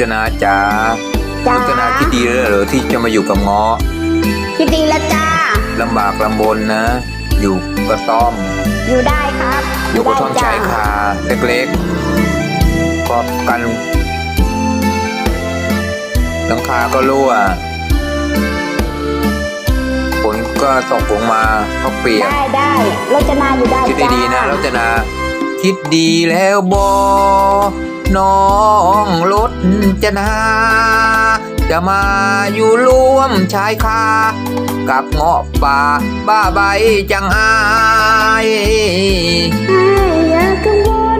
จนาจ๋าจ้ารจนาคิดดีแล้วเหรอที่จะมาอยู่กับเงาะคิดดีแล้วจ้าลำบากลำบนนะ อยู่กระต้อม อยู่ได้ครับอยู่กระท่อมได้ชายคาเล็กๆก็กันหลังคาก็รั่วฝนก็ตกลงมาก็เปียกได้ได้รจนาอยู่ได้คิดจ้าดีๆนะรจนา คิดดีแล้วบอน้องรจะนา จะมาอยู่ร่วมชายคา กับเงาะป่าบ้าใบจังอายให้อย่ากังวล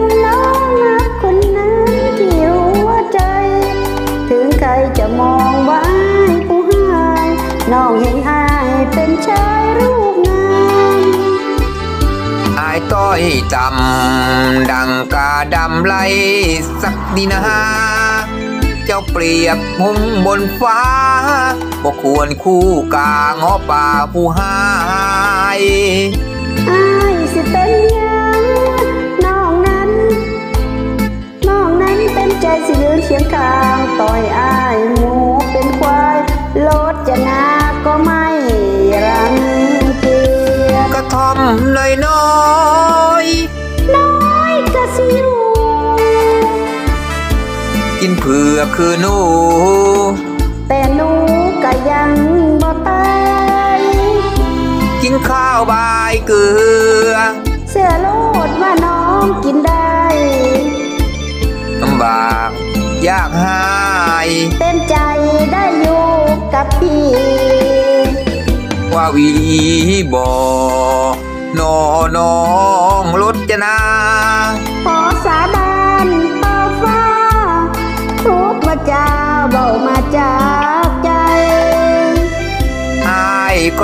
อยต้อยจำดังกาดำไลสักดีนะเจ้าเปรียบมุงบนฟ้าบ่ควรคู่กางอป่าผู้หาย ผือกคือหนู แต่หนูก็ยังบ่ตายกินข้าวบายเกลือ เสื้อโลดว่าน้องกินได้ลำบากยากหายเต็มใจได้อยู่กับพี่ว่าวีบอนอน้องรถจนา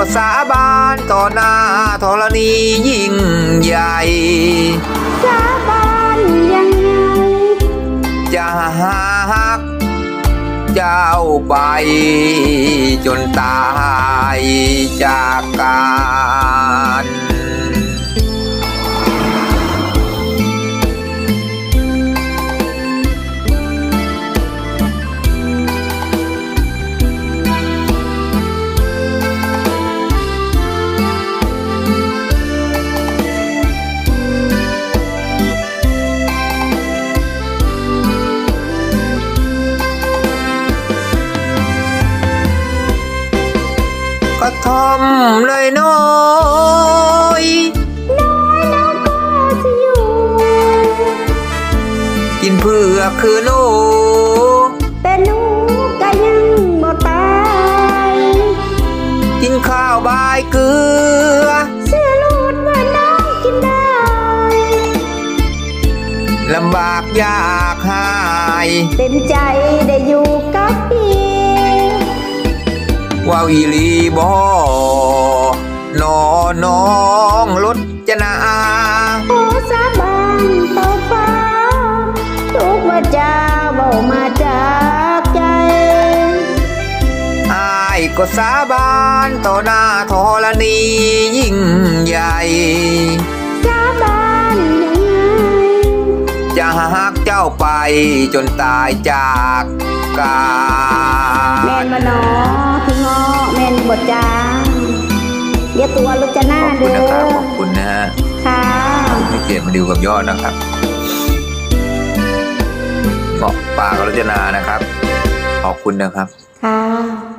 ก็สาบานต่อหน้าธรณียิ่งใหญ่ สาบานยังไงจะหัก เจ้าไป จนตายจากกัน ก็ท่อมเลยน้อยน้อยแล้วก็สิอยู่กินเพื่อกคือหนูแต่หนูก็ยังบ่ตายกินข้าวบายเกลือเสื้อลูดว่าน้องกินได้ลำบากยากหาย เต็มใจได้อยู่กับพี่ ว่าอีหลีบอนอน้องรถจนาขอสาบานต่อฟ้า ทุกว่าเจ้าเบามาจากใจอายก็สาบานต่อหน้าธรณียิ่งใหญ่ สาบานยังไง จะหักเจ้าไปจนตายจากกาแมรนมาหนอพี่งอแม นบทจางเดี๋ยวตัวลุกจะหน้าขอบคุเด้ณนะครับอขอบคุณนะฮะค่ะให้เกียรติมาดูกับยอดนะครับเหมาะป่ากับรจนานะครับ ขอบคุณนะครับ ค่ะ